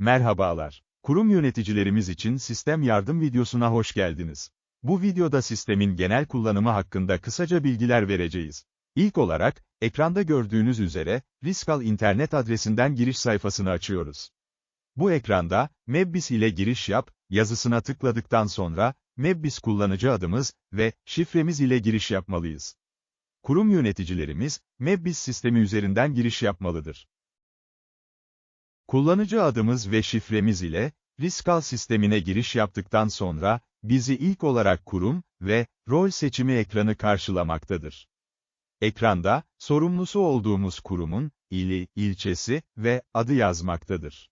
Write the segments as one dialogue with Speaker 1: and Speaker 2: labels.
Speaker 1: Merhabalar. Kurum yöneticilerimiz için sistem yardım videosuna hoş geldiniz. Bu videoda sistemin genel kullanımı hakkında kısaca bilgiler vereceğiz. İlk olarak, ekranda gördüğünüz üzere, Riskal internet adresinden giriş sayfasını açıyoruz. Bu ekranda, Mebbis ile giriş yap, yazısına tıkladıktan sonra, Mebbis kullanıcı adımız ve şifremiz ile giriş yapmalıyız. Kurum yöneticilerimiz, Mebbis sistemi üzerinden giriş yapmalıdır. Kullanıcı adımız ve şifremiz ile, Riskal sistemine giriş yaptıktan sonra, bizi ilk olarak kurum ve rol seçimi ekranı karşılamaktadır. Ekranda, sorumlusu olduğumuz kurumun, ili, ilçesi ve adı yazmaktadır.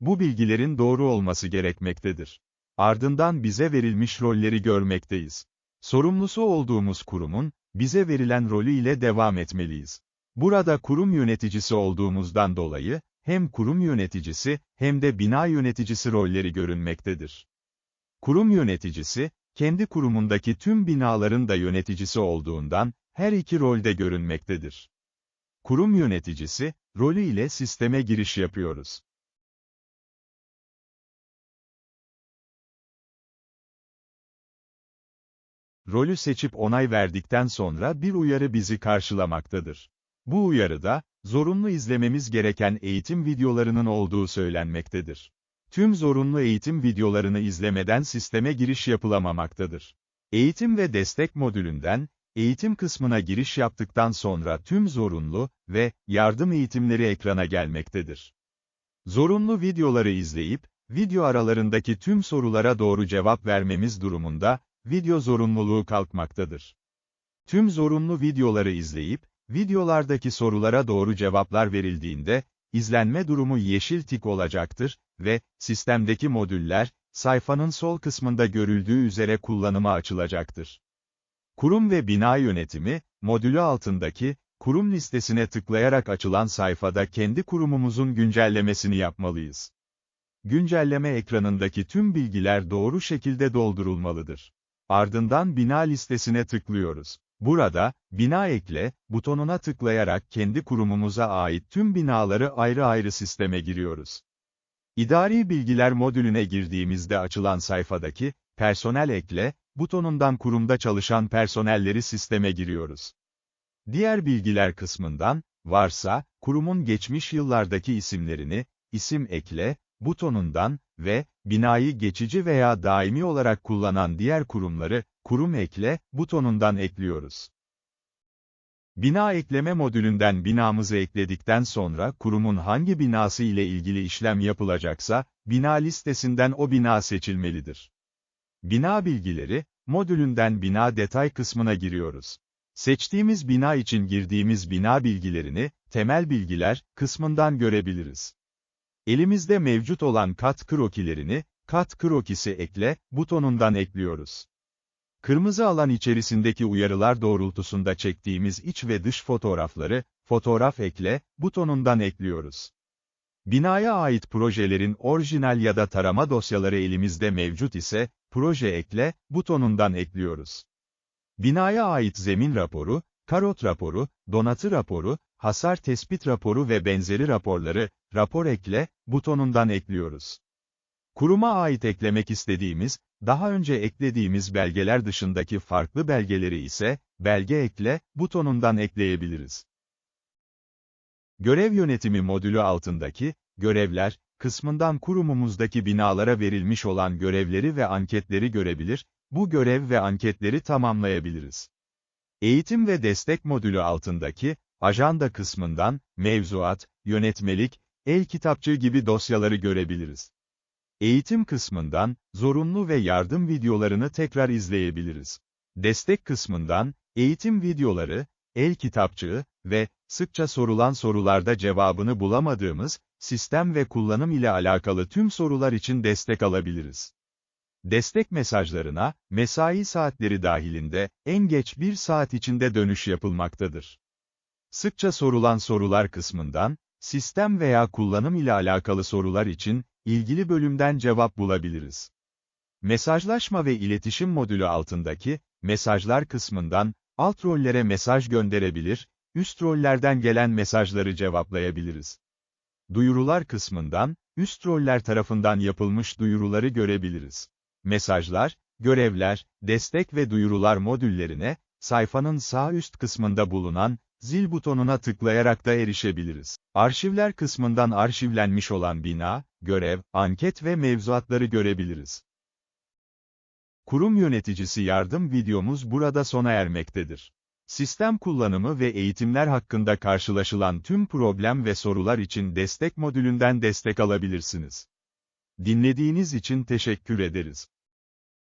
Speaker 1: Bu bilgilerin doğru olması gerekmektedir. Ardından bize verilmiş rolleri görmekteyiz. Sorumlusu olduğumuz kurumun, bize verilen rolü ile devam etmeliyiz. Burada kurum yöneticisi olduğumuzdan dolayı, hem kurum yöneticisi, hem de bina yöneticisi rolleri görünmektedir. Kurum yöneticisi, kendi kurumundaki tüm binaların da yöneticisi olduğundan, her iki rolde görünmektedir. Kurum yöneticisi, rolü ile sisteme giriş yapıyoruz. Rolü seçip onay verdikten sonra bir uyarı bizi karşılamaktadır. Bu uyarıda, zorunlu izlememiz gereken eğitim videolarının olduğu söylenmektedir. Tüm zorunlu eğitim videolarını izlemeden sisteme giriş yapılamamaktadır. Eğitim ve destek modülünden, eğitim kısmına giriş yaptıktan sonra tüm zorunlu ve yardım eğitimleri ekrana gelmektedir. Zorunlu videoları izleyip, video aralarındaki tüm sorulara doğru cevap vermemiz durumunda, video zorunluluğu kalkmaktadır. Tüm zorunlu videoları izleyip, videolardaki sorulara doğru cevaplar verildiğinde, izlenme durumu yeşil tik olacaktır ve sistemdeki modüller, sayfanın sol kısmında görüldüğü üzere kullanıma açılacaktır. Kurum ve bina yönetimi, modülü altındaki, kurum listesine tıklayarak açılan sayfada kendi kurumumuzun güncellemesini yapmalıyız. Güncelleme ekranındaki tüm bilgiler doğru şekilde doldurulmalıdır. Ardından bina listesine tıklıyoruz. Burada, bina ekle, butonuna tıklayarak kendi kurumumuza ait tüm binaları ayrı ayrı sisteme giriyoruz. İdari bilgiler modülüne girdiğimizde açılan sayfadaki, personel ekle, butonundan kurumda çalışan personelleri sisteme giriyoruz. Diğer bilgiler kısmından, varsa, kurumun geçmiş yıllardaki isimlerini, isim ekle, butonundan ve binayı geçici veya daimi olarak kullanan diğer kurumları, kurum ekle butonundan ekliyoruz. Bina ekleme modülünden binamızı ekledikten sonra kurumun hangi binası ile ilgili işlem yapılacaksa, bina listesinden o bina seçilmelidir. Bina bilgileri, modülünden bina detay kısmına giriyoruz. Seçtiğimiz bina için girdiğimiz bina bilgilerini, temel bilgiler, kısmından görebiliriz. Elimizde mevcut olan kat krokilerini, kat krokisi ekle, butonundan ekliyoruz. Kırmızı alan içerisindeki uyarılar doğrultusunda çektiğimiz iç ve dış fotoğrafları, fotoğraf ekle, butonundan ekliyoruz. Binaya ait projelerin orijinal ya da tarama dosyaları elimizde mevcut ise, proje ekle, butonundan ekliyoruz. Binaya ait zemin raporu, karot raporu, donatı raporu, hasar tespit raporu ve benzeri raporları, rapor ekle, butonundan ekliyoruz. Kuruma ait eklemek istediğimiz, daha önce eklediğimiz belgeler dışındaki farklı belgeleri ise, belge ekle, butonundan ekleyebiliriz. Görev yönetimi modülü altındaki, görevler, kısmından kurumumuzdaki binalara verilmiş olan görevleri ve anketleri görebilir, bu görev ve anketleri tamamlayabiliriz. Eğitim ve destek modülü altındaki, ajanda kısmından, mevzuat, yönetmelik, el kitapçığı gibi dosyaları görebiliriz. Eğitim kısmından, zorunlu ve yardım videolarını tekrar izleyebiliriz. Destek kısmından, eğitim videoları, el kitapçığı ve sıkça sorulan sorularda cevabını bulamadığımız, sistem ve kullanım ile alakalı tüm sorular için destek alabiliriz. Destek mesajlarına, mesai saatleri dahilinde, en geç bir saat içinde dönüş yapılmaktadır. Sıkça sorulan sorular kısmından, sistem veya kullanım ile alakalı sorular için, ilgili bölümden cevap bulabiliriz. Mesajlaşma ve iletişim modülü altındaki, mesajlar kısmından, alt rollere mesaj gönderebilir, üst rollerden gelen mesajları cevaplayabiliriz. Duyurular kısmından, üst roller tarafından yapılmış duyuruları görebiliriz. Mesajlar, görevler, destek ve duyurular modüllerine, sayfanın sağ üst kısmında bulunan, zil butonuna tıklayarak da erişebiliriz. Arşivler kısmından arşivlenmiş olan bina, görev, anket ve mevzuatları görebiliriz. Kurum yöneticisi yardım videomuz burada sona ermektedir. Sistem kullanımı ve eğitimler hakkında karşılaşılan tüm problem ve sorular için destek modülünden destek alabilirsiniz. Dinlediğiniz için teşekkür ederiz.